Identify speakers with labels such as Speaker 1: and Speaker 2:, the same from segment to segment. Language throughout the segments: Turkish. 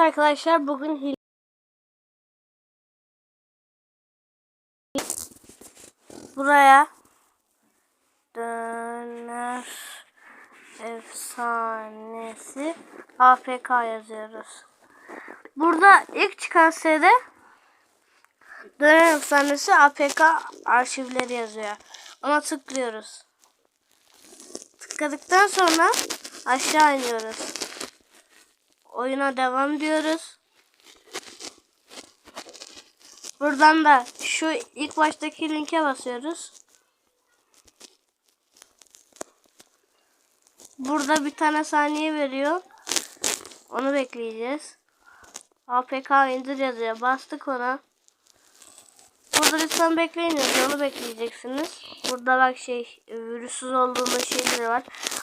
Speaker 1: Arkadaşlar bugün buraya döner efsanesi APK yazıyoruz. Burada ilk çıkan sitede döner efsanesi APK arşivleri yazıyor. Ona tıklıyoruz. Tıkladıktan sonra aşağı iniyoruz. Oyuna devam diyoruz. Buradan da şu ilk baştaki linke basıyoruz. Burada bir tane saniye veriyor. Onu bekleyeceğiz. APK indir yazıyor. Bastık ona. Burada lütfen bekleyin yazıyor. Bekleyeceksiniz. Burada bak şey virüsüz olduğunda şeyleri var.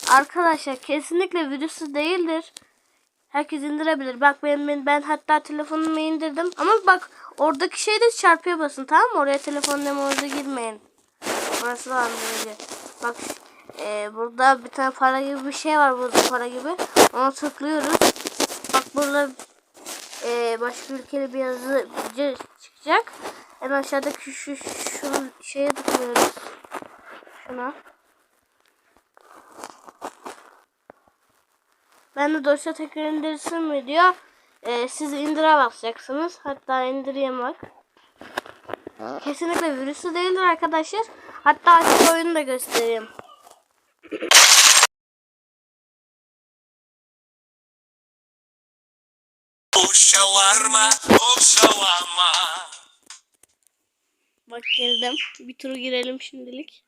Speaker 1: Arkadaşlar kesinlikle virüsüz değildir. Herkes indirebilir. Bak ben, ben, ben hatta telefonumu indirdim. Ama bak oradaki şey de çarpıya basın tamam mı? Oraya telefon emoji girmeyin. Burası da andırıcı. Bak e, burada bir tane para gibi bir şey var burada para gibi. Ona tıklıyoruz. Bak burada e, başka ülkeli bir yazı çıkacak. En aşağıdaki şu, şu şeye tıklıyoruz. Şuna. Ben de dosya tekrar indirsin mi diyor. Ee, siz indire basacaksınız. Hatta indireyim bak. Kesinlikle virüsü değildir arkadaşlar. Hatta açık oyunu da göstereyim.
Speaker 2: O şavarma.
Speaker 1: Bak girdim. Bir turu girelim şimdilik.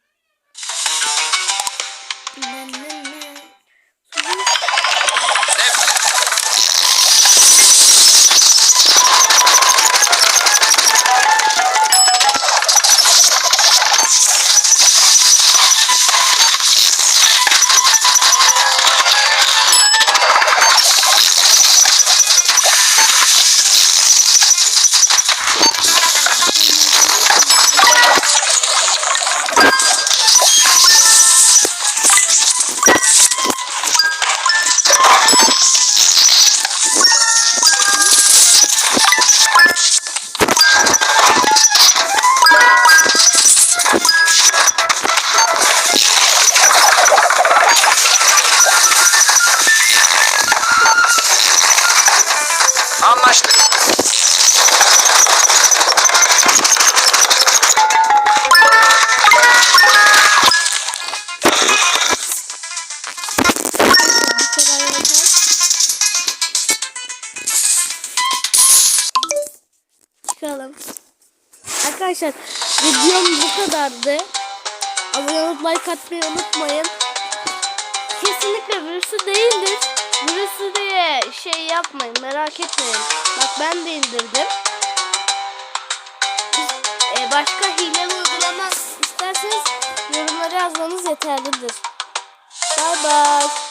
Speaker 1: Yeter. Çıkalım. Arkadaşlar videom bu kadardı. Abone olup like atmayı unutmayın. Kesinlikle virüsü değildir. Şey yapmayın merak etmeyin. Bak ben de indirdim. Ee, başka hile uygulama isterseniz yorumlara yazmanız yeterlidir. Bye bye.